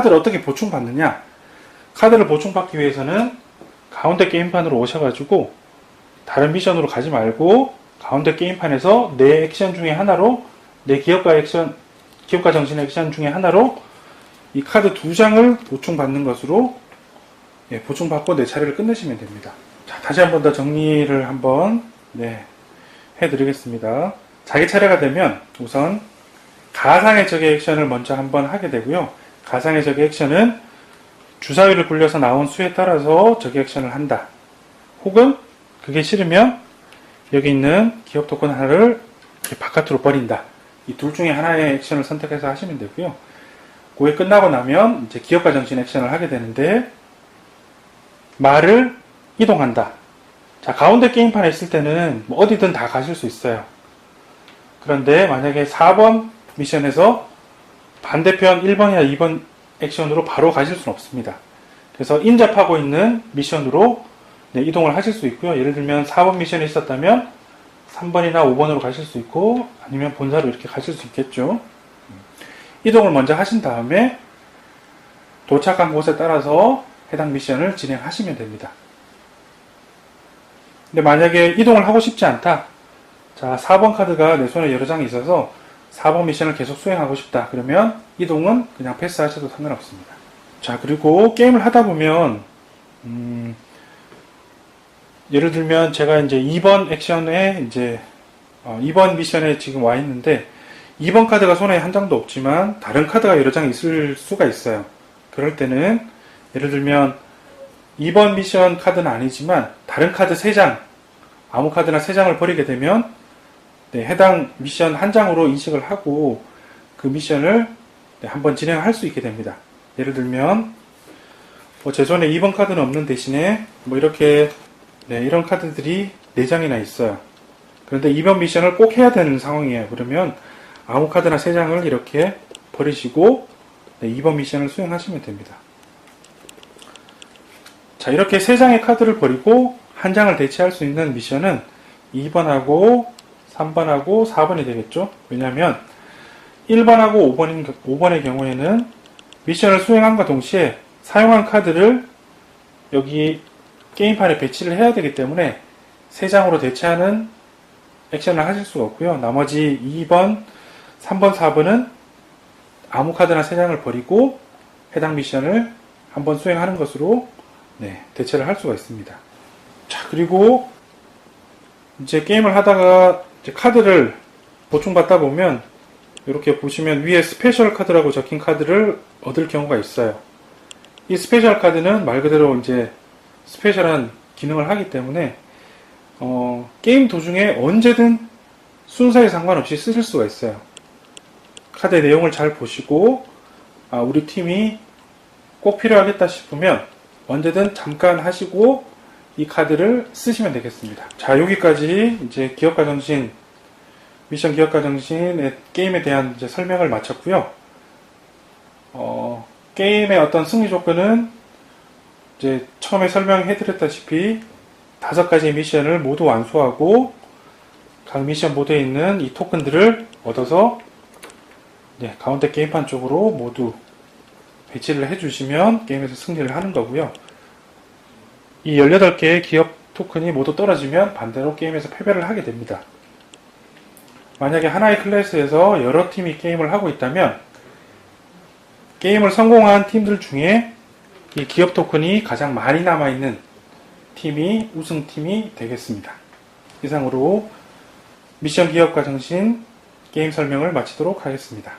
카드를 어떻게 보충받느냐? 카드를 보충받기 위해서는 가운데 게임판으로 오셔가지고 다른 미션으로 가지 말고 가운데 게임판에서 내 액션 중에 하나로 내 기업가 액션, 기업가 정신 액션 중에 하나로 이 카드 두 장을 보충받는 것으로 예, 보충받고 내 차례를 끝내시면 됩니다. 자, 다시 한 번 더 정리를 한번 네, 해드리겠습니다. 자기 차례가 되면 우선 가상의 적의 액션을 먼저 한번 하게 되고요. 가상의 적의 액션은 주사위를 굴려서 나온 수에 따라서 적의 액션을 한다. 혹은 그게 싫으면 여기 있는 기업 토큰 하나를 바깥으로 버린다. 이 둘 중에 하나의 액션을 선택해서 하시면 되고요. 그게 끝나고 나면 이제 기업가 정신 액션을 하게 되는데 말을 이동한다. 자, 가운데 게임판에 있을 때는 뭐 어디든 다 가실 수 있어요. 그런데 만약에 4번 미션에서 반대편 1번이나 2번 액션으로 바로 가실 수는 없습니다. 그래서 인접하고 있는 미션으로 네, 이동을 하실 수 있고요. 예를 들면 4번 미션이 있었다면 3번이나 5번으로 가실 수 있고 아니면 본사로 이렇게 가실 수 있겠죠. 이동을 먼저 하신 다음에 도착한 곳에 따라서 해당 미션을 진행하시면 됩니다. 근데 만약에 이동을 하고 싶지 않다. 자, 4번 카드가 내 손에 여러 장이 있어서 4번 미션을 계속 수행하고 싶다. 그러면 이동은 그냥 패스하셔도 상관없습니다. 자, 그리고 게임을 하다 보면, 음, 예를 들면 제가 이제 2번 액션에 이제, 어, 2번 미션에 지금 와 있는데, 2번 카드가 손에 한 장도 없지만 다른 카드가 여러 장 있을 수가 있어요. 그럴 때는 예를 들면 2번 미션 카드는 아니지만 다른 카드 3장, 아무 카드나 3장을 버리게 되면 네, 해당 미션 한 장으로 인식을 하고 그 미션을 네, 한번 진행할 수 있게 됩니다. 예를 들면 뭐 제 손에 2번 카드는 없는 대신에 뭐 이렇게 네, 이런 카드들이 4장이나 있어요. 그런데 2번 미션을 꼭 해야 되는 상황이에요. 그러면 아무 카드나 3장을 이렇게 버리시고 네, 2번 미션을 수행하시면 됩니다. 자, 이렇게 3장의 카드를 버리고 한 장을 대체할 수 있는 미션은 2번하고 3번하고 4번이 되겠죠. 왜냐하면 1번하고 5번인, 5번의 경우에는 미션을 수행함과 동시에 사용한 카드를 여기 게임판에 배치를 해야 되기 때문에 3장으로 대체하는 액션을 하실 수가 없고요. 나머지 2번, 3번, 4번은 아무 카드나 3장을 버리고 해당 미션을 한번 수행하는 것으로 네, 대체를 할 수가 있습니다. 자, 그리고 이제 게임을 하다가 카드를 보충받다 보면 이렇게 보시면 위에 스페셜 카드라고 적힌 카드를 얻을 경우가 있어요. 이 스페셜 카드는 말 그대로 이제 스페셜한 기능을 하기 때문에 어, 게임 도중에 언제든 순서에 상관없이 쓰실 수가 있어요. 카드의 내용을 잘 보시고 아, 우리 팀이 꼭 필요하겠다 싶으면 언제든 잠깐 하시고 이 카드를 쓰시면 되겠습니다. 자, 여기까지 이제 기업가 정신, 미션 기업가 정신의 게임에 대한 이제 설명을 마쳤고요. 어, 게임의 어떤 승리 조건은 이제 처음에 설명해 드렸다시피 다섯 가지 미션을 모두 완수하고 각 미션 모드에 있는 이 토큰들을 얻어서 네, 가운데 게임판 쪽으로 모두 배치를 해주시면 게임에서 승리를 하는 거고요. 이 18개의 기업 토큰이 모두 떨어지면 반대로 게임에서 패배를 하게 됩니다. 만약에 하나의 클래스에서 여러 팀이 게임을 하고 있다면 게임을 성공한 팀들 중에 이 기업 토큰이 가장 많이 남아있는 팀이 우승팀이 되겠습니다. 이상으로 미션 기업가 정신 게임 설명을 마치도록 하겠습니다.